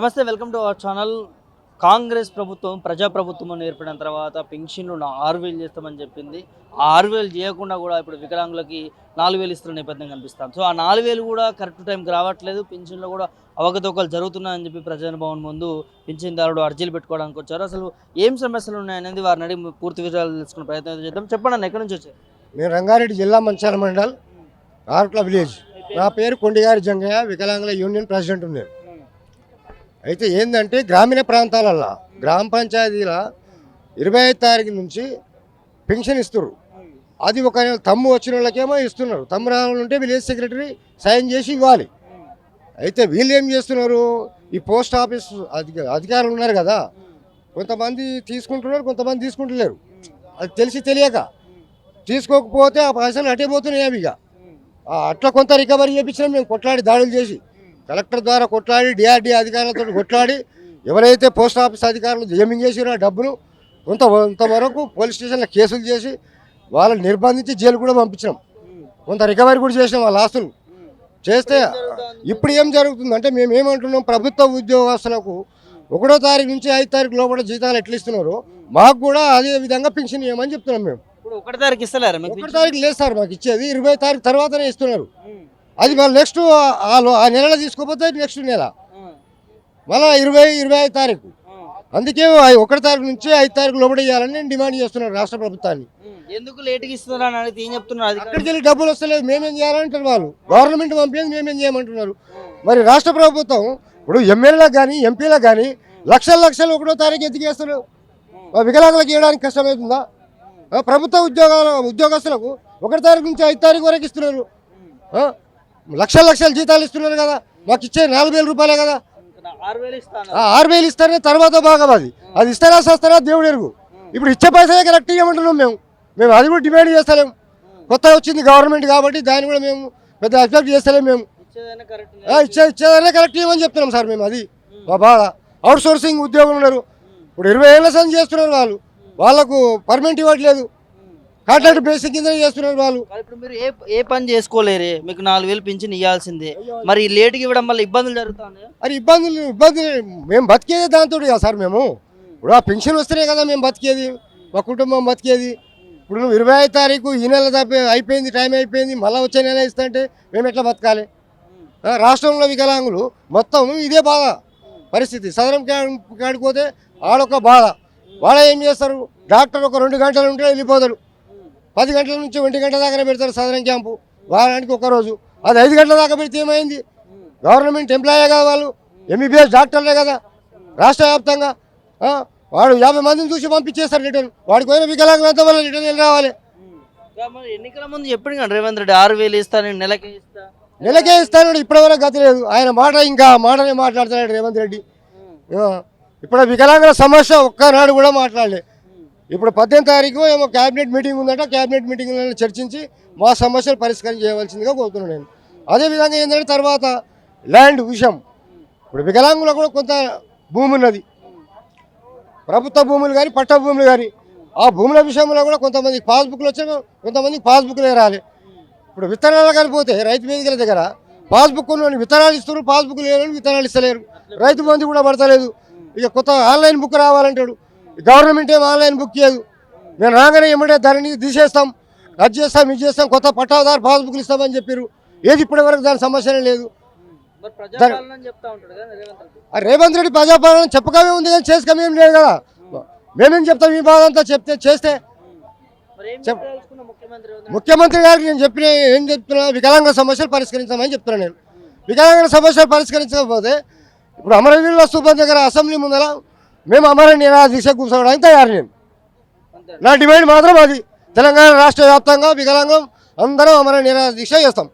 నమస్తే welcome to our channel. Congress ప్రభుత్వం ప్రజాప్రభుత్వం ఏర్పడిన తర్వాత పెన్షన్లు నా ఆరు వేలు చేస్తామని చెప్పింది. ఆ ఆరు వేలు చేయకుండా కూడా ఇప్పుడు వికలాంగులకి నాలుగు వేలు ఇస్తున్న నేపథ్యం కనిపిస్తాం సో ఆ నాలుగు వేలు కూడా కరెక్ట్ టైంకి రావట్లేదు. పెన్షన్లో కూడా అవకతవకలు జరుగుతున్నాయని చెప్పి ప్రజాని ముందు పెన్షన్దారుడు అర్జీలు పెట్టుకోవడానికి వచ్చారు. అసలు ఏం సమస్యలు ఉన్నాయనేది వారిని అడిగి పూర్తి వివరాలు తెలుసుకునే ప్రయత్నం చేద్దాం. చెప్పండి ఎక్కడి నుంచి వచ్చారు? మేము రంగారెడ్డి జిల్లా మంచాల మండల్ ఆర్ట్ల విలేజ్. నా పేరు కొండిగారి జంగయ్య వికలాంగుల యూనియన్ ప్రెసిడెంట్ ఉన్నాను అయితే ఏంటంటే గ్రామీణ ప్రాంతాలల్లో గ్రామ పంచాయతీల ఇరవై ఐదు తారీఖు నుంచి పెన్షన్ ఇస్తారు అది ఒక తమ్ము వచ్చిన వాళ్ళకేమో ఇస్తున్నారు. తమ్ము రావాలంటే విలేజ్ సెక్రటరీ సైన్ చేసి ఇవ్వాలి. అయితే వీళ్ళు ఏం చేస్తున్నారు? ఈ పోస్ట్ ఆఫీస్ అధికారులు ఉన్నారు కదా. కొంతమంది తీసుకుంటున్నారు కొంతమంది తీసుకుంటలేరు. అది తెలిసి తెలియక. తీసుకోకపోతే ఆ పైసలు అటే పోతున్నాయి అవి ఇక. అట్లా కొంత రికవరీ చేయించినాం మేము కొట్లాడి దాడులు చేసి కలెక్టర్ ద్వారా కొట్లాడి డిఆర్డీ అధికారులతో కొట్లాడి ఎవరైతే పోస్ట్ ఆఫీస్ అధికారులు జమింగ్ చేసిరో ఆ డబ్బును కొంత కొంతవరకు పోలీస్ స్టేషన్లో కేసులు చేసి వాళ్ళని నిర్బంధించి జైలు కూడా పంపించినాం. కొంత రికవరీ కూడా చేసినాం వాళ్ళ ఆస్తులు చేస్తే ఇప్పుడు ఏం జరుగుతుందంటే మేము ఏమంటున్నాం ప్రభుత్వ ఉద్యోగస్తులకు ఒకటో తారీఖు నుంచి ఐదు తారీఖు లోపల జీతాలు ఎట్లా ఇస్తున్నారో? మాకు కూడా అదే విధంగా పెన్షన్ ఇవ్వమని చెప్తున్నాం మేము. ఒకటి తారీఖు ఇస్తలేరా ఒకటో తారీఖు లేదు సార్ మాకు ఇచ్చేది ఇరవై తారీఖు తర్వాతనే ఇస్తున్నారు. అది మళ్ళీ నెక్స్ట్ ఆ నెలలో తీసుకోపోతే నెక్స్ట్ నెల. మళ్ళీ ఇరవై ఇరవై ఐదు తారీఖు. అందుకే ఒకటి తారీఖు నుంచి ఐదు తారీఖు లోపల ఇవ్వాలని నేను డిమాండ్ చేస్తున్నాను రాష్ట్ర ప్రభుత్వాన్ని. ఎందుకు లేట్గా ఇస్తున్నారు అని అడిగితే ఏం చెప్తున్నారు? అక్కడికి వెళ్ళి డబ్బులు వస్తలేదు మేమేం చేయాలంటారు వాళ్ళు. గవర్నమెంట్ పంపింది మేమేం చేయమంటున్నారు. మరి రాష్ట్ర ప్రభుత్వం ఇప్పుడు ఎమ్మెల్యేలకు కానీ ఎంపీలకు కానీ లక్షల లక్షలు ఒకటో తారీఖు ఎత్తికేస్తారు వికలాంగులకు ఇవ్వడానికి కష్టమవుతుందా? ప్రభుత్వ ఉద్యోగాల ఉద్యోగస్తులకు ఒకటి తారీఖు నుంచి ఐదు తారీఖు వరకు ఇస్తున్నారు? లక్షల లక్షల జీతాలు ఇస్తున్నారు కదా. మాకు ఇచ్చే నాలుగు వేల రూపాయలే కదా. ఆరు వేలు ఇస్తాను. ఇస్తారనే తర్వాత భాగం అది. అది ఇస్తారా సస్తారా దేవుడు ఎరుగు. ఇప్పుడు ఇచ్చే పైసలే కరెక్ట్ ఇవ్వమంటున్నాం మేము. మేము అది కూడా డిమాండ్ చేస్తలేము కొత్తగా వచ్చింది గవర్నమెంట్ కాబట్టి దాన్ని కూడా మేము పెద్ద ఎక్స్పెక్ట్ చేస్తలేము మేము. ఇచ్చేదైనా కరెక్ట్ ఆ, ఇచ్చే ఇచ్చేదనే కరెక్ట్ ఇవ్వమని చెప్తున్నాం సార్ మేము అది. మా బాధ. అవుట్ సోర్సింగ్ ఉద్యోగులు ఉన్నారు. ఇప్పుడు ఇరవై ఏళ్ళ సంది చేస్తున్నారు వాళ్ళు. వాళ్ళకు పర్మనెంట్ ఇవ్వట్లేదు. కాంట్రాక్ట్ బేసిక్ కింద చేస్తున్నారు వాళ్ళు. మరి ఇప్పుడు మీరు ఏ ఏ పని చేసుకోలేరే? మీకు నాలుగు వేలు పింఛన్ ఇవ్వాల్సిందే మరి లేట్కి ఇవ్వడం వల్ల ఇబ్బందులు జరుగుతున్నాయి? అది ఇబ్బందులు ఇబ్బందులు మేము బతికేదే దాంతో కదా సార్ మేము. ఇప్పుడు ఆ పెన్షన్ వస్తేనే కదా మేము బతికేది. మా కుటుంబం బతికేది. ఇప్పుడు నువ్వు ఇరవై ఐదు తారీఖు ఈ నెల తప్పి అయిపోయింది టైం అయిపోయింది మళ్ళీ వచ్చే నెల ఇస్తుంటే మేము ఎట్లా బతకాలి? రాష్ట్రంలో వికలాంగులు మొత్తం ఇదే బాధ పరిస్థితి. సదరం క్యాంప్ కాడికి పోతే ఆడొక బాధ. వాళ్ళ ఏం చేస్తారు? డాక్టర్ ఒక రెండు గంటలు ఉంటే వెళ్ళిపోతారు. పది గంటల నుంచి ఒంటి గంట దాకా పెడతారు సదరం క్యాంపు. వారానికి ఒక రోజు అది ఐదు గంటల దాకా పెడితే ఏమైంది? గవర్నమెంట్ ఎంప్లాయే కదా వాళ్ళు? ఎంబీబీఎస్ డాక్టర్లే కదా? రాష్ట్ర వ్యాప్తంగా వాడు యాభై మందిని చూసి పంపించేస్తారు రిటర్న్. వాడికి పోయిన వికలాంగులు ఎంత వల్ల రిటర్న్ వెళ్ళి రావాలి? ఎన్నికల ముందు ఎప్పుడు కానీ రేవంత్ రెడ్డి ఆరు వేలు ఇస్తా నేను నెలకే ఇస్తా. నెలకే ఇస్తాను ఇప్పటివరకు గతి లేదు. ఆయన మాట ఇంకా మాటనే మాట్లాడుతున్నాడు రేవంత్ రెడ్డి. ఇప్పుడు వికలాంగుల సమస్య ఒక్కనాడు కూడా మాట్లాడలే. ఇప్పుడు పద్దెనిమిది తారీఖు ఏమో క్యాబినెట్ మీటింగ్ ఉందట క్యాబినెట్ మీటింగ్లో చర్చించి మా సమస్యలు పరిష్కారం చేయవలసిందిగా కోరుతున్నాను నేను. అదేవిధంగా ఏంటంటే తర్వాత ల్యాండ్ విషయం. ఇప్పుడు వికలాంగులో కూడా కొంత భూమి ఉన్నది. ప్రభుత్వ భూములు కానీ పట్ట భూములు కానీ ఆ భూముల విషయంలో కూడా కొంతమందికి పాస్బుక్లు వచ్చే కొంతమందికి పాస్బుక్లు రాలే. ఇప్పుడు విత్తనాలు కానిపోతే రైతు వేదికల దగ్గర పాస్బుక్ ఉన్నోని విత్తనాలు ఇస్తారు పాస్బుక్ లేని విత్తనాలు ఇస్తలేరు. రైతు బంధు కూడా పడతలేదు. ఇక కొత్త ఆన్లైన్ బుక్ రావాలంటాడు. గవర్నమెంట్ ఏం ఆన్లైన్ బుక్ చేయదు. మేము రాగానే ఏమంటే ధరని తీసేస్తాం అది చేస్తాం ఇది చేస్తాం కొత్త పట్టాదారు పాస్బుక్లు ఇస్తామని చెప్పారు. ఏది ఇప్పటి వరకు దాని సమస్యనే లేదు. రేవంత్ రెడ్డి. ప్రజాపాలన చెప్పకమే ఉంది కానీ చేసుకోమే ఏం లేదు కదా. మేమేం చెప్తాం? ఈ బాధ అంతా చెప్తే చేస్తే. ముఖ్యమంత్రి గారికి నేను చెప్పిన ఏం చెప్తున్నా వికలాంగ సమస్యలు పరిష్కరించమని చెప్తున్నా నేను. వికలాంగ సమస్యలు పరిష్కరించకపోతే ఇప్పుడు అమరవీరుల స్థూపం దగ్గర అసెంబ్లీ ముందర మేము అమర నిరాదీక్ష కూర్చోవడానికి తయారు నేను నా డిమాండ్ మాత్రం అది తెలంగాణ రాష్ట్ర వ్యాప్తంగా వికలాంగం అందరం అమర నిరాదీక్ష చేస్తాం.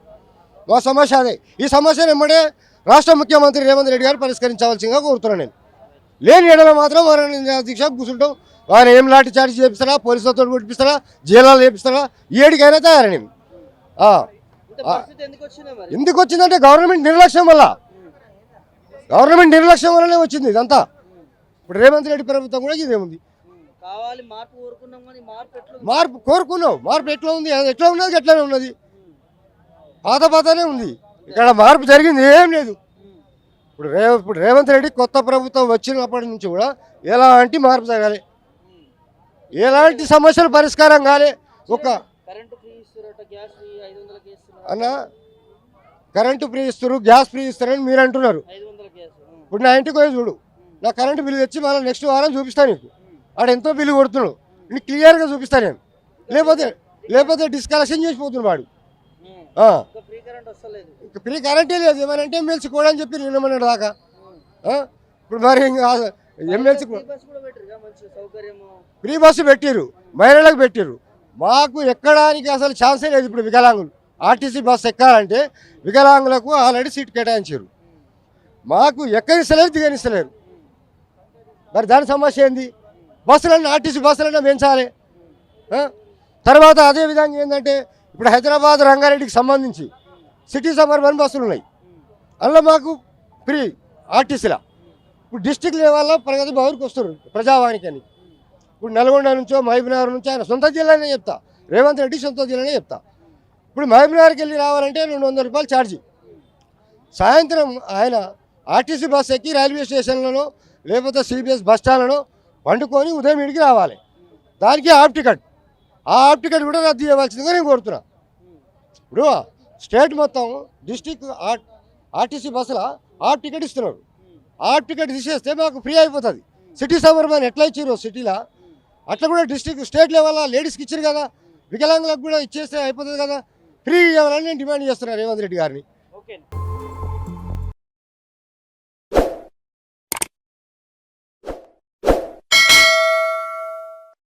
మా సమస్య అదే. ఈ సమస్యను ఎమ్మడే రాష్ట్ర ముఖ్యమంత్రి రేవంత్ రెడ్డి గారు పరిష్కరించవలసిందిగా కోరుతున్నాను నేను. లేని ఎడల మాత్రం అమర నిరాదీక్ష కూర్చుంటాం. ఆయన ఏం లాఠీ చార్జ్ చేపిస్తారా పోలీసులతో కొట్టిస్తారా జైల్లో చేపిస్తారా ఏడికైనా తయారు నేను ఎందుకు వచ్చిందంటే గవర్నమెంట్ నిర్లక్ష్యం వల్ల. గవర్నమెంట్ నిర్లక్ష్యం వల్లనే వచ్చింది ఇదంతా. ఇప్పుడు రేవంత్ రెడ్డి ప్రభుత్వం కూడా ఇదే ఉంది. కావాలి మార్పు కోరుకున్నాం కానీ మార్పు ఎట్లా మార్పు కోరుకున్నావు మార్పు ఎట్లా ఉంది? అది ఎట్లా ఉన్నది? ఎట్లానే ఉన్నది? పాత పాతనే ఉంది. ఇక్కడ మార్పు జరిగింది ఏం లేదు. ఇప్పుడు రేవ ఇప్పుడు రేవంత్ రెడ్డి కొత్త ప్రభుత్వం వచ్చినప్పటి నుంచి కూడా ఎలాంటి మార్పు జరగాలి? ఎలాంటి సమస్యలు పరిష్కారం కాలే? ఒక అన్న కరెంటు ఫ్రీ ఇస్తారు గ్యాస్ ఫ్రీ ఇస్తారని మీరు అంటున్నారు. ఇప్పుడు నా ఇంటికి పోయి చూడు. నా కరెంటు బిల్లు తెచ్చి మళ్ళీ నెక్స్ట్ వారం చూపిస్తాను నీకు. ఆడ ఎంతో బిల్లు కొడుతున్నాడు. నీకు క్లియర్గా చూపిస్తాను నేను. లేకపోతే లేకపోతే డిస్కలెక్షన్ చేసిపోతున్నాడు వాడు. ఫ్రీ కరెంట్ వస్తలేదు ఇక ఫ్రీ కరెంటే లేదు. ఏమనంటే ఎమ్మెల్సీ కూడా అని చెప్పి నిన్నమన్నాడు దాకా? ఇప్పుడు మరి ఇంకా ఎమ్మెల్సీ ఫ్రీ బస్సు పెట్టిర్రు. మహిళలకు పెట్టిర్రు. మాకు ఎక్కడానికి అసలు ఛాన్సే లేదు ఇప్పుడు వికలాంగులు. ఆర్టీసీ బస్సు ఎక్కాలంటే వికలాంగులకు ఆల్రెడీ సీట్ కేటాయించారు. మాకు ఎక్కనిస్తలేరు దిగనిస్తలేరు. మరి దాని సమస్య ఏంది? బస్సులన్నీ ఆర్టీసీ బస్సులన్నా పెంచాలి. తర్వాత అదే విధంగా ఏంటంటే ఇప్పుడు హైదరాబాద్ రంగారెడ్డికి సంబంధించి సిటీ సబర్బన్ బస్సులు ఉన్నాయి. అందులో మాకు ఫ్రీ ఆర్టీసీలా. ఇప్పుడు డిస్టిక్ లెవెల్లో ప్రగతి భవన్కి వస్తారు ప్రజావాణికి అని ఇప్పుడు నల్గొండ నుంచో మహబూబ్నగర్ నుంచో ఆయన సొంత జిల్లానే చెప్తా. రేవంత్ రెడ్డి సొంత జిల్లానే చెప్తా. ఇప్పుడు మహబూబ్నగర్కి వెళ్ళి రావాలంటే రెండు వందల రూపాయలు ఛార్జీ. సాయంత్రం ఆయన ఆర్టీసీ బస్ ఎక్కి రైల్వే స్టేషన్లలో లేకపోతే సిబిఎస్ బస్ స్టాండ్లలో వండుకొని ఉదయం ఇంటికి రావాలి. దానికి హాఫ్ టికెట్. ఆ హాఫ్ టికెట్ కూడా రద్దు చేయవలసిందిగా నేను కోరుతున్నా. ఇప్పుడు స్టేట్ మొత్తం డిస్టిక్ ఆర్టీసీ బస్సుల హాఫ్ టికెట్ ఇస్తున్నారు. హాఫ్ టికెట్ తీసేస్తే మాకు ఫ్రీ అయిపోతుంది. సిటీ సబర్బన్ ఎట్లా ఇచ్చారు సిటీలో? అట్లా కూడా డిస్టిక్ స్టేట్ లెవెల్లో లేడీస్కి ఇచ్చారు కదా? వికలాంగులకు కూడా ఇచ్చేస్తే అయిపోతుంది కదా? ఫ్రీ ఇవ్వాలని నేను డిమాండ్ చేస్తున్నాను రేవంత్ రెడ్డి గారిని. ఓకే.